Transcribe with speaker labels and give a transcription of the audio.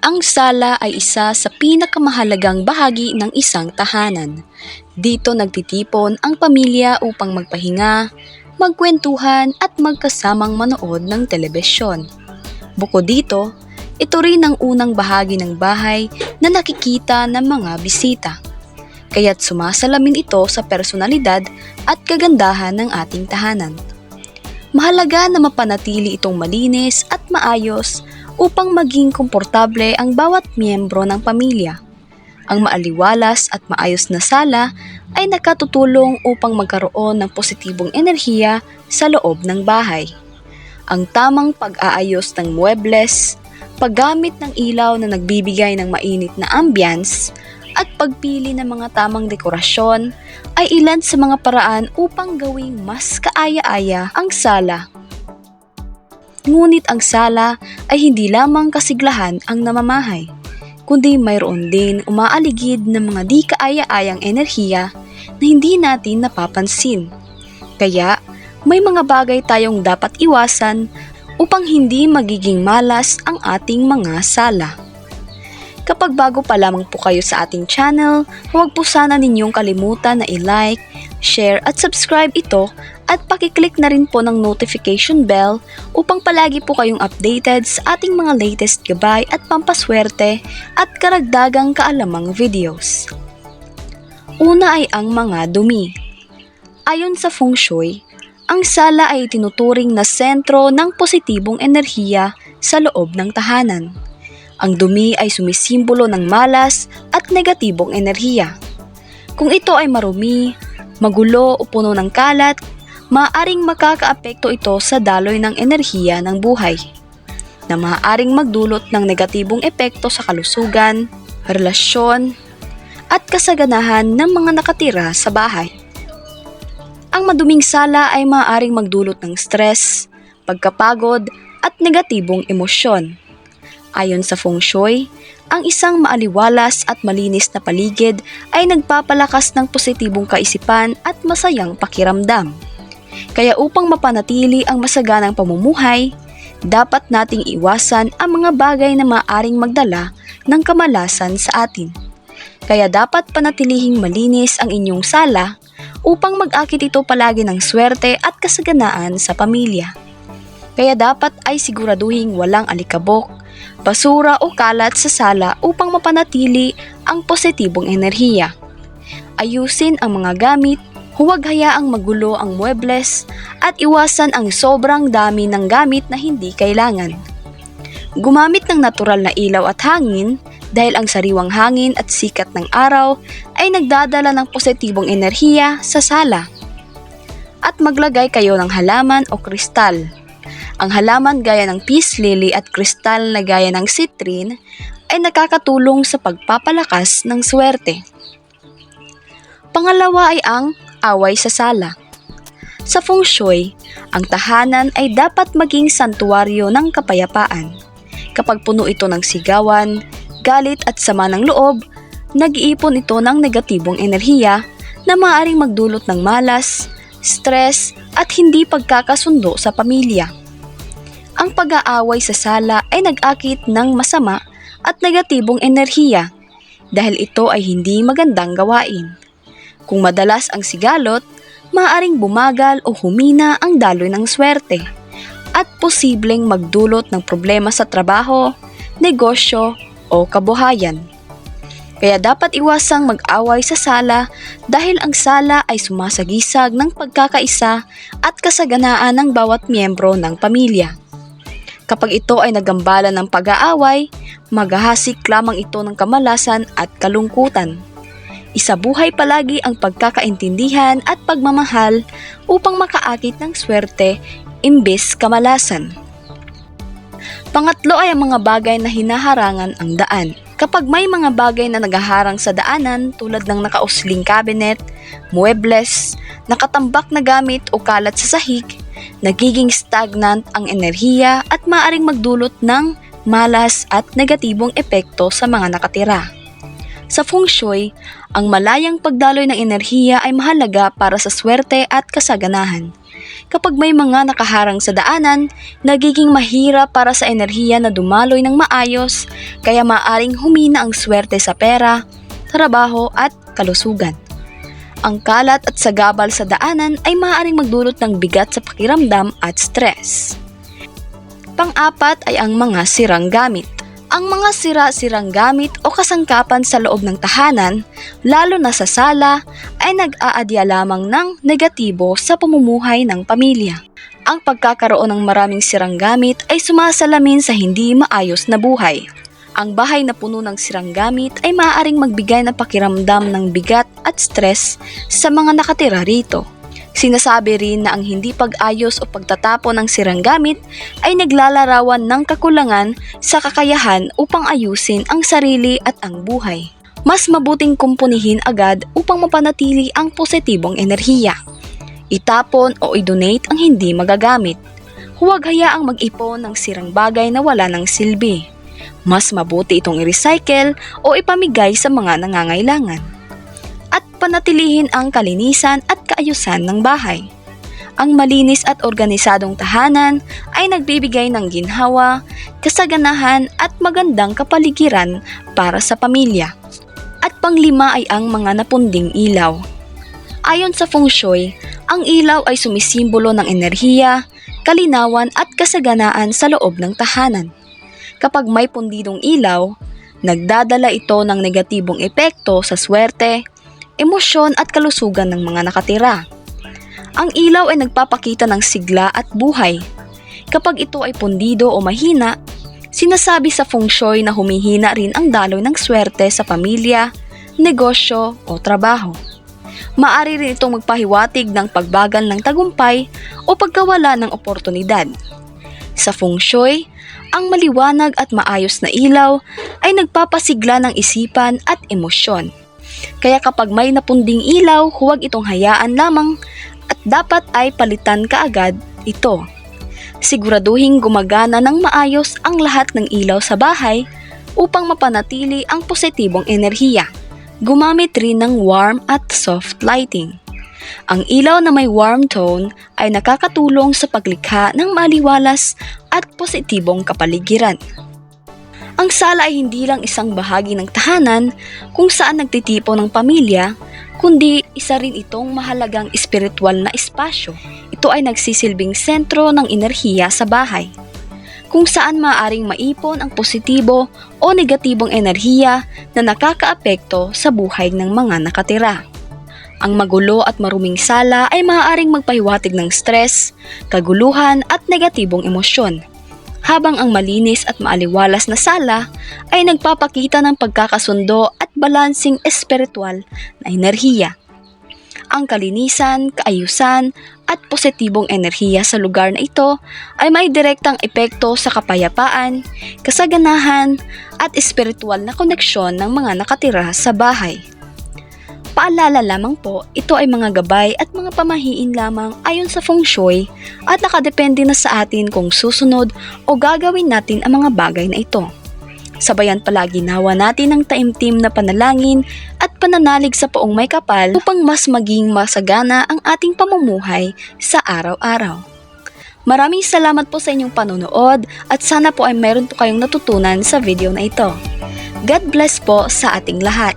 Speaker 1: Ang sala ay isa sa pinakamahalagang bahagi ng isang tahanan. Dito nagtitipon ang pamilya upang magpahinga, magkwentuhan at magkasamang manood ng telebisyon. Bukod dito, ito rin ang unang bahagi ng bahay na nakikita ng mga bisita. Kaya't sumasalamin ito sa personalidad at kagandahan ng ating tahanan. Mahalaga na mapanatili itong malinis at maayos upang maging komportable ang bawat miyembro ng pamilya. Ang maaliwalas at maayos na sala ay nakatutulong upang magkaroon ng positibong enerhiya sa loob ng bahay. Ang tamang pag-aayos ng muebles, paggamit ng ilaw na nagbibigay ng mainit na ambience, at pagpili ng mga tamang dekorasyon ay ilan sa mga paraan upang gawing mas kaaya-aya ang sala. Ngunit ang sala ay hindi lamang kasiglahan ang namamahay, kundi mayroon din umaaligid ng mga di kaaya-ayang enerhiya na hindi natin napapansin. Kaya, may mga bagay tayong dapat iwasan upang hindi magiging malas ang ating mga sala. Kapag bago pa lamang po kayo sa ating channel, huwag po sana ninyong kalimutan na i-like, share at subscribe ito at pakiclick na rin po ng notification bell upang palagi po kayong updated sa ating mga latest gabay at pampaswerte at karagdagang kaalamang videos. Una ay ang mga dumi. Ayon sa feng shui, ang sala ay tinuturing na sentro ng positibong enerhiya sa loob ng tahanan. Ang dumi ay sumisimbolo ng malas at negatibong enerhiya. Kung ito ay marumi, magulo o puno ng kalat, maaaring makakaapekto ito sa daloy ng enerhiya ng buhay na maaaring magdulot ng negatibong epekto sa kalusugan, relasyon, at kasaganahan ng mga nakatira sa bahay. Ang maduming sala ay maaaring magdulot ng stress, pagkapagod, at negatibong emosyon. Ayon sa feng shui, ang isang maaliwalas at malinis na paligid ay nagpapalakas ng positibong kaisipan at masayang pakiramdam. Kaya upang mapanatili ang masaganang pamumuhay, dapat nating iwasan ang mga bagay na maaring magdala ng kamalasan sa atin. Kaya dapat panatilihing malinis ang inyong sala upang mag-akit ito palagi ng swerte at kasaganaan sa pamilya. Kaya dapat ay siguraduhing walang alikabok, basura o kalat sa sala upang mapanatili ang positibong enerhiya. Ayusin ang mga gamit, huwag hayaang magulo ang muebles at iwasan ang sobrang dami ng gamit na hindi kailangan. Gumamit ng natural na ilaw at hangin dahil ang sariwang hangin at sikat ng araw ay nagdadala ng positibong enerhiya sa sala. At maglagay kayo ng halaman o kristal ang halaman gaya ng peace lily at kristal na gaya ng citrine ay nakakatulong sa pagpapalakas ng swerte. Pangalawa ay ang away sa sala. Sa feng shui, ang tahanan ay dapat maging santuwaryo ng kapayapaan. Kapag puno ito ng sigawan, galit at sama ng loob, nag-iipon ito ng negatibong enerhiya na maaaring magdulot ng malas, stress at hindi pagkakasundo sa pamilya ang pag-aaway sa sala ay nag-akit ng masama at negatibong enerhiya dahil ito ay hindi magandang gawain. Kung madalas ang sigalot, maaaring bumagal o humina ang daloy ng swerte at posibleng magdulot ng problema sa trabaho, negosyo o kabuhayan. Kaya dapat iwasang mag-away sa sala dahil ang sala ay sumasagisag ng pagkakaisa at kasaganaan ng bawat miyembro ng pamilya. Kapag ito ay nagambala ng pag-aaway, maghahasik lamang ito ng kamalasan at kalungkutan. Isabuhay palagi ang pagkakaintindihan at pagmamahal upang makaakit ng swerte imbes kamalasan. Pangatlo ay ang mga bagay na hinaharangan ang daan. Kapag may mga bagay na nagaharang sa daanan tulad ng nakausling cabinet, muebles, nakatambak na gamit o kalat sa sahig, nagiging stagnant ang enerhiya at maaring magdulot ng malas at negatibong epekto sa mga nakatira. Sa feng shui, ang malayang pagdaloy ng enerhiya ay mahalaga para sa swerte at kasaganahan. Kapag may mga nakaharang sa daanan, nagiging mahirap para sa enerhiya na dumaloy ng maayos, kaya maaring humina ang swerte sa pera, trabaho at kalusugan. Ang kalat at sagabal sa daanan ay maaaring magdulot ng bigat sa pakiramdam at stress. Pang-apat ay ang mga sirang gamit. Ang mga sira-sirang gamit o kasangkapan sa loob ng tahanan, lalo na sa sala, ay nag-aadya lamang ng negatibo sa pamumuhay ng pamilya. Ang pagkakaroon ng maraming sirang gamit ay sumasalamin sa hindi maayos na buhay. Ang bahay na puno ng sirang gamit ay maaaring magbigay ng pakiramdam ng bigat at stress sa mga nakatira rito. Sinasabi rin na ang hindi pag-ayos o pagtatapon ng sirang gamit ay naglalarawan ng kakulangan sa kakayahan upang ayusin ang sarili at ang buhay. Mas mabuting kumpunihin agad upang mapanatili ang positibong enerhiya. Itapon o i-donate ang hindi magagamit. Huwag hayaang mag-ipon ng sirang bagay na wala ng silbi. Mas mabuti itong i-recycle o ipamigay sa mga nangangailangan at panatilihin ang kalinisan at kaayusan ng bahay. Ang malinis at organisadong tahanan ay nagbibigay ng ginhawa, kasaganahan at magandang kapaligiran para sa pamilya. At panglima ay ang mga napunding ilaw. Ayon sa feng shui, ang ilaw ay sumisimbolo ng enerhiya, kalinawan at kasaganaan sa loob ng tahanan. Kapag may pundidong ilaw, nagdadala ito ng negatibong epekto sa swerte, emosyon at kalusugan ng mga nakatira. Ang ilaw ay nagpapakita ng sigla at buhay. Kapag ito ay pundido o mahina, sinasabi sa feng shui na humihina rin ang daloy ng swerte sa pamilya, negosyo o trabaho. Maari rin itong magpahiwatig ng pagbagal ng tagumpay o pagkawala ng oportunidad. Sa feng shui, ang maliwanag at maayos na ilaw ay nagpapasigla ng isipan at emosyon. Kaya kapag may napunding ilaw, huwag itong hayaan lamang at dapat ay palitan kaagad ito. Siguraduhin gumagana ng maayos ang lahat ng ilaw sa bahay upang mapanatili ang positibong enerhiya. Gumamit rin ng warm at soft lighting. Ang ilaw na may warm tone ay nakakatulong sa paglikha ng maliwalas at positibong kapaligiran. Ang sala ay hindi lang isang bahagi ng tahanan kung saan nagtitipo ng pamilya, kundi isa rin itong mahalagang espiritual na espasyo. Ito ay nagsisilbing sentro ng enerhiya sa bahay, kung saan maaring maipon ang positibo o negatibong enerhiya na nakakaapekto sa buhay ng mga nakatira. Ang magulo at maruming sala ay maaaring magpahiwatig ng stress, kaguluhan at negatibong emosyon habang ang malinis at maaliwalas na sala ay nagpapakita ng pagkakasundo at balansing espiritual na enerhiya. Ang kalinisan, kaayusan at positibong enerhiya sa lugar na ito ay may direktang epekto sa kapayapaan, kasaganahan at espiritual na koneksyon ng mga nakatira sa bahay. Paalala lamang po, ito ay mga gabay at mga pamahiin lamang ayon sa feng shui at nakadepende na sa atin kung susunod o gagawin natin ang mga bagay na ito. Sabayan palagi nawa natin ang taimtim na panalangin at pananalig sa poong may kapal upang mas maging masagana ang ating pamumuhay sa araw-araw. Maraming salamat po sa inyong panonood at sana po ay meron po kayong natutunan sa video na ito. God bless po sa ating lahat.